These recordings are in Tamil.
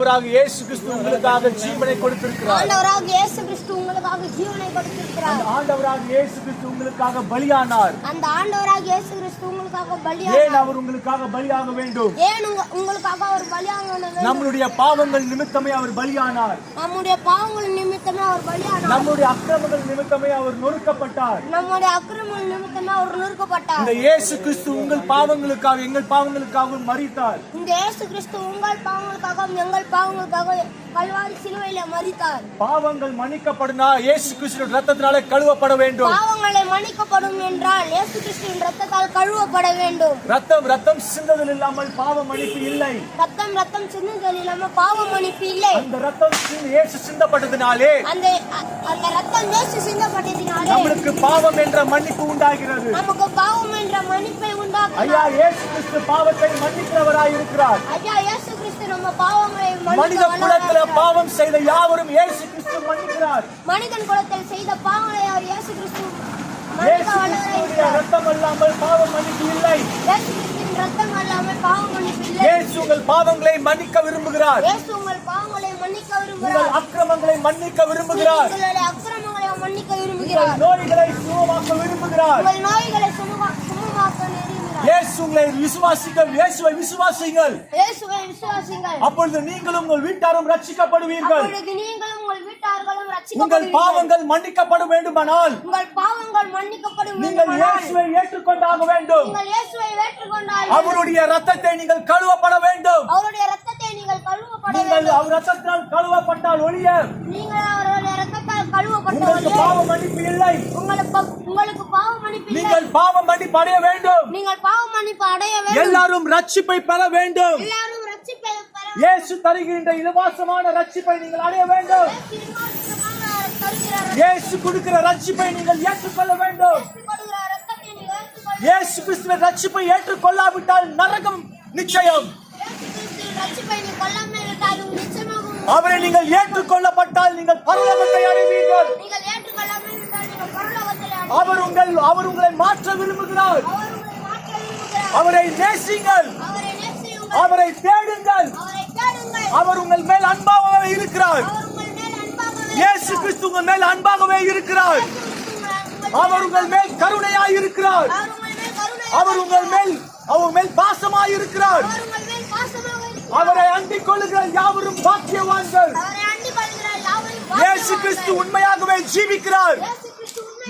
இயேசு கிறிஸ்து உங்களுக்காக ஜீவனை கொடுத்திருக்கிறார். ஆண்டவராக இயேசு கிறிஸ்து உங்களுக்காக ஜீவனை கொடுத்திருக்கிறார். ஆண்டவராக இயேசு கிறிஸ்து உங்களுக்காக பலியானார். அந்த ஆண்டவராக இயேசு கிறிஸ்து உங்களுக்காக ஏன் அவர் உங்களுக்காக பலியாக வேண்டும்? ஏன் உங்க- உங்களுக்காக அவர் பலியாக நம்மளுடைய பாவங்கள் நிமித்தமே அவர் பலியானார். நம்முடைய பாவங்கள் நிமித்தமே அவர் பலியானார். நம்முடைய அக்கிரமங்கள் நிமித்தமே அவர் நொறுக்கப்பட்டார். நம்முடைய அக்கிரமங்கள் நிமித்தமே அவர் நொறுக்கப்பட்டார். இந்த இயேசு கிறிஸ்து உங்கள் பாவங்களுக்காக எங்கள் பாவங்களுக்காக மறித்தார். இந்த இயேசு கிறிஸ்து உங்கள் பாவங்களுக்காகவும் எங்கள் பாவங்களுக்காக கல்வாரி சிலுவையில மரித்தார். பாவங்கள் மன்னிக்கப்படுனா இயேசு கிறிஸ்து ரத்தத்தினாலே கழுவப்பட வேண்டும். பாவங்களை மன்னிக்கப்படும் என்றால் இயேசு கிறிஸ்துவின் ரத்தத்தால் கழுவப்பட வேண்டும். ரத்தம் ரத்தம் சிந்ததில் இல்லாமல் பாவ மன்னிப்பு இல்லை. ரத்தம் ரத்தம் சிந்துதல் இல்லாம பாவ மன்னிப்பு இல்லை. அந்த ரத்தம் இயேசு சிந்தப்பட்டதினாலே அந்த அந்த ரத்தம் இயேசு சிந்தப்பட்டதினாலே நம்மளுக்கு பாவம் என்ற மன்னிப்பு உண்டாகிறது. நமக்கு பாவம் என்ற மன்னிப்பை உண்டாக்கும் ஐயா இயேசு கிறிஸ்து பாவத்தை மன்னிக்கிறவராய் இருக்கிறார் ஐயா இயேசு மனித குலத்துல பாவம் செய்த யாவரும் இயேசு கிறிஸ்து மன்னிக்கிறார். மனிதன் குலத்தில் செய்த பாவங்களை அவர் இயேசு கிறிஸ்து. ரத்தம் அல்லாமல் பாவம் மன்னிப்பு இல்லை ரத்தம் அல்லாமல் பாவ மன்னிப்பு இல்லை இயேசு உங்கள் பாவங்களை மன்னிக்க விரும்புகிறார். இயேசு உங்கள் பாவங்களை மன்னிக்க உங்கள் விரும்புகிறார் அக்கிரமங்களை மன்னிக்க விரும்புகிறார். உங்களுடைய அக்கிரமங்களை மன்னிக்க உங்கள் விரும்புகிறார். நோய்களை சுகமாக்க விரும்புகிறார். உங்கள் நோய்களை இயேசு உங்களை விசுவாசிக்க இயேசுவை விசுவாசிங்கள் இயேசுவை விசுவாசிங்கள் அப்பொழுது நீங்களும் உங்கள் வீட்டாரும் ரட்சிக்கப்படுவீர்கள். அப்பொழுது நீங்களும் உங்கள் வீட்டார்களும் உங்கள் பாவங்கள் மன்னிக்கப்பட வேண்டுமானால் உங்கள் பாவங்கள் மன்னிக்கப்படும் நீங்கள் இயேசுவை ஏற்றுக்கொண்டாக வேண்டும். நீங்கள் இயேசுவை ஏற்றுக்கொண்டால் அவருடைய ரத்தத்தை நீங்கள் கழுவப்பட வேண்டும். அவருடைய ரத்தத்தை நீங்கள் கழுவப்பட நீங்கள் அவர் ரத்தத்தினால் கழுவப்பட்டால் ஒழிய நீங்கள் அவருடைய ரத்தத்தால் கழுவப்பட்ட உங்களுக்கு ஒழிய பாவ மன்னிப்பு இல்லை. உங்களுக்கு உங்களுக்கு பாவ மன்னிப்பு நீங்கள் பாவ மன்னிப்பு அடைய வேண்டும். நீங்கள் பாவ மன்னிப்பு அடைய வேண்டும். எல்லாரும் ரட்சிப்பை பெற வேண்டும். எல்லாரும் ரட்சிப்பை பெற இயேசு தருகின்ற இலவசமான ரட்சிப்பை நீங்கள் அடைய வேண்டும். இயேசு கொடுக்கிற ரட்சிப்பை நீங்கள் ஏற்றுக்கொள்ள வேண்டும். இயேசு கிறிஸ்துவின் ரட்சிப்பை ஏற்றுக்கொள்ளாவிட்டால் நரகம் நிச்சயம். ரட்சிப்பை நீ அவரை நீங்கள் ஏற்றுக்கொள்ளப்பட்டால் நீங்கள் பரலோகத்தை அடைவீர்கள். அவர் உங்கள் அவர் உங்களை மாற்ற விரும்புகிறார். அவர் நேசிங்கள் அவரை தேடுங்கள். அவரை உங்கள் மேல் அன்பாகவே இருக்கிறார். இயேசு கிறிஸ்து உங்கள் மேல் அன்பாகவே இருக்கிறார். அவர் உங்கள் மேல் கருணையாய் இருக்கிறார். அவர் உங்கள் மேல் கருணை அவர் உங்கள் மேல் அவர் மேல் பாசமாய் இருக்கிறார் அவர் உங்கள் மேல் பாசமாக இருக்கிறார். அவரை அண்டிக் கொள்ளுகிற யாவரும் பாக்கியவான்கள். இயேசு. கிறிஸ்து உண்மையாகவே ஜீவிக்கிறார்.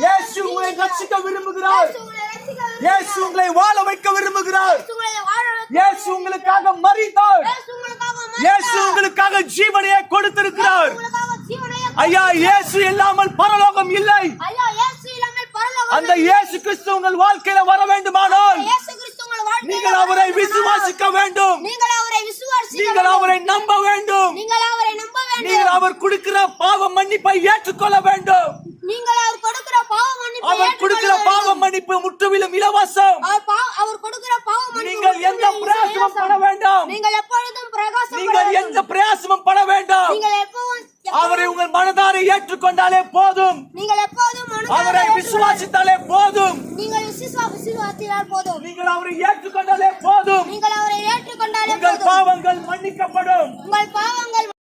இயேசு உங்களை ரட்சிக்க விரும்புகிறார். இயேசு உங்களை வாழ வைக்க விரும்புகிறார். இயேசு உங்களுக்காக மறித்தார் இயேசு உங்களுக்காக ஜீவனையை கொடுத்திருக்கிறார். ஐயா இயேசு இல்லாமல் பரலோகம் இல்லை. அந்த இயேசு கிறிஸ்து உங்கள் வாழ்க்கையில வர வேண்டுமானால் நீங்கள் அவரை விசுவாசிக்க வேண்டும். நீங்கள் அவரை நம்ப வேண்டும். நீங்கள் அவரை நம்ப வேண்டும். நீங்கள் அவர் கொடுக்கிற பாவ மன்னிப்பை ஏற்றுக்கொள்ள வேண்டும். நீங்கள் அவர் கொடுக்கிற பாவ மன்னிப்பை அவர் கொடுக்கிற பாவ. மன்னிப்பு முற்றுவிலும் இலவசம். அவர் கொடுக்கிற பாவ மன்னிப்பு நீங்கள் எந்த முற்றிலும் பிரயாசமும் பட. வேண்டாம். நீங்கள் எப்பொழுதும் பிரகாசம் நீங்கள் எந்த பிரயாசமும் பட வேண்டாம். நீங்கள் எப்பவும் அவரை உங்கள் மனதார ஏற்றுக்கொண்டாலே போதும். நீங்கள் எப்போதும் அவரை விசுவாசித்தாலே போதும். நீங்கள் விசுவா விசுவாசித்தால் போதும். நீங்கள் அவரை ஏற்றுக்கொண்டாலே போதும். நீங்கள் அவரை ஏற்றுக்கொண்டாலே உங்கள் பாவங்கள் மன்னிக்கப்படும். உங்கள் பாவங்கள்